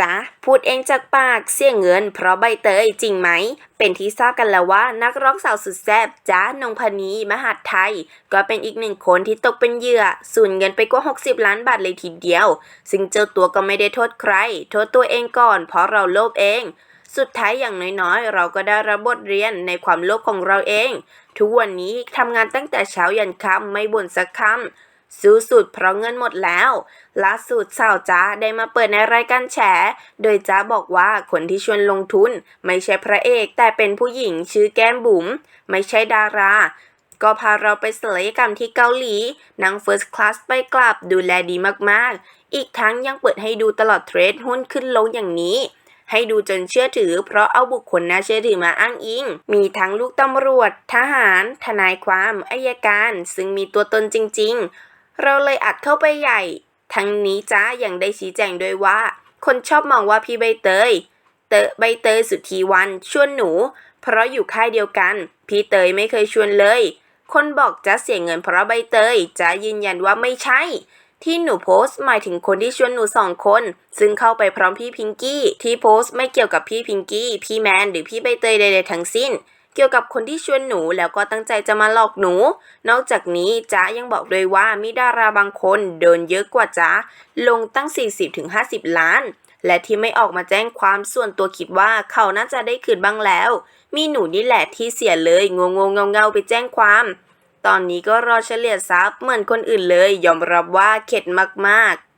จ๊ะ พูดเองจากปากเสี่ยเงิน เพราะใบเตยจริงไหม เป็นที่ทราบกันแล้วว่านักร้องสาวสุดแซ่บจ๊ะนงพนีมหาดไทย ก็เป็นอีกหนึ่งคนที่ตกเป็นเหยื่อ สูญเงินไปกว่า 60 ล้านบาทเลยทีเดียว ซึ่งเจ้าตัวก็ไม่ได้โทษใคร โทษตัวเองก่อน เพราะเราโลภเองสุดท้ายอย่างน้อยๆ เราก็ได้รับบทเรียนในความโลภของเราเอง ทุกวันนี้ทำงานตั้งแต่เช้ายันค่ำไม่บ่นสักคำ สู้สุดเพราะเงินหมดแล้วล่าสุดสาวจ้าได้มาเปิดในรายการแฉ โดยจ้าบอกว่าคนที่ชวนลงทุน ไม่ใช่พระเอกแต่เป็นผู้หญิงชื่อแก้มบุ๋มไม่ใช่ดารา ก็พาเราไปศัลยกรรมที่เกาหลีนั่งเฟิร์สคลาสไปกลับดูแลดีมากๆ อีกทั้งยังเปิดให้ดูตลอดเทรดหุ้นขึ้นลงอย่างนี้ให้ดูจนเชื่อถือ เพราะเอาบุคคลน่าเชื่อถือมาอ้างอิง มีทั้งลูกตำรวจ ทหาร ทนายความ อายการ ซึ่งมีตัวตนจริง ๆ เราเลยอัดเข้าไปใหญ่ ทั้งนี้จ้ายังได้ชี้แจงด้วยว่า คนชอบมองว่าพี่ใบเตย เตยใบเตยสุธีวันชวนหนู เพราะอยู่ค่ายเดียวกัน พี่เตยไม่เคยชวนเลย คนบอกจะเสียเงินเพราะใบเตยจะยืนยันว่าไม่ใช่ ที่หนูโพสต์หมายถึงคนที่ชวนหนูสองคน ซึ่งเข้าไปพร้อมพี่พิงกี้ ที่โพสต์ไม่เกี่ยวกับพี่พิงกี้ พี่แมนหรือพี่ใบเตยใดๆทั้งสิ้น เกี่ยวกับคนที่ชวนหนูแล้วก็ตั้งใจจะมาหลอกหนู นอกจากนี้จ๊ะยังบอกด้วยว่ามีดาราบางคนโดนเยอะกว่าจ๊ะลงตั้ง 40-50 ล้าน และที่ไม่ออกมาแจ้งความส่วนตัวคิดว่าเขาน่าจะได้คืนบ้างแล้ว มีหนูนี่แหละที่เสียเลยงงงเงาๆไปแจ้งความ ตอนนี้ก็รอเฉลี่ยทรัพย์เหมือนคนอื่นเลย ยอมรับว่าเข็ดมากๆ